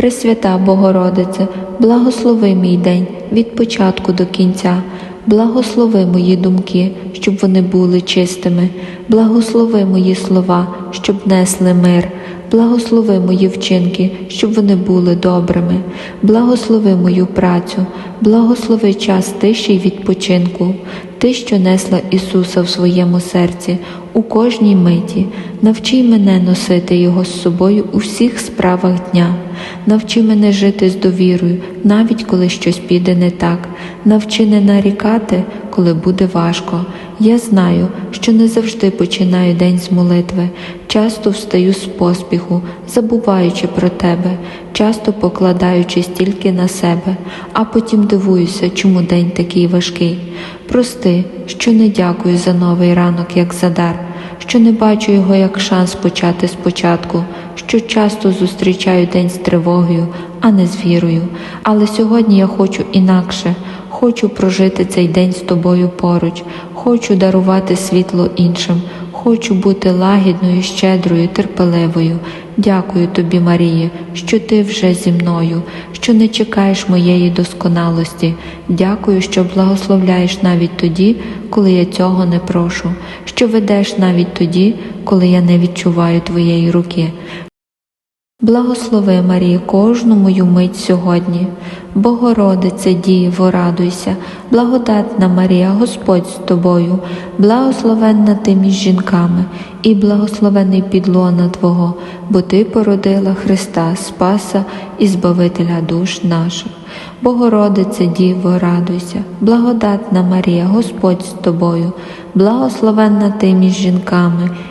Пресвята Богородице, благослови мій день від початку до кінця. Благослови мої думки, щоб вони були чистими, благослови мої слова, щоб несли мир, благослови мої вчинки, щоб вони були добрими, благослови мою працю, благослови час тиші й відпочинку, ти, що несла Ісуса в своєму серці у кожній миті, навчи мене носити Його з собою у всіх справах дня. Навчи мене жити з довірою, навіть коли щось піде не так. Навчи не нарікати, коли буде важко. Я знаю, що не завжди починаю день з молитви, часто встаю з поспіху, забуваючи про тебе, часто покладаючись тільки на себе, а потім дивуюся, чому день такий важкий. Прости, що не дякую за новий ранок, як за дар, що не бачу його як шанс почати спочатку, що часто зустрічаю день з тривогою, а не з вірою. Але сьогодні я хочу інакше. Хочу прожити цей день з тобою поруч, хочу дарувати світло іншим, хочу бути лагідною, щедрою, терпеливою. Дякую тобі, Марії, що ти вже зі мною, що не чекаєш моєї досконалості. Дякую, що благословляєш навіть тоді, коли я цього не прошу, що ведеш навіть тоді, коли я не відчуваю твоєї руки. Благослови, Марії, кожну мою мить сьогодні. Богородице Діво, радуйся, благодатна Марія, Господь з тобою, благословенна ти між жінками, і благословений підлона Твого, бо Ти породила Христа, Спаса і Збавителя душ наших. Богородице Діво, радуйся, благодатна Марія, Господь з тобою, благословенна ти між жінками,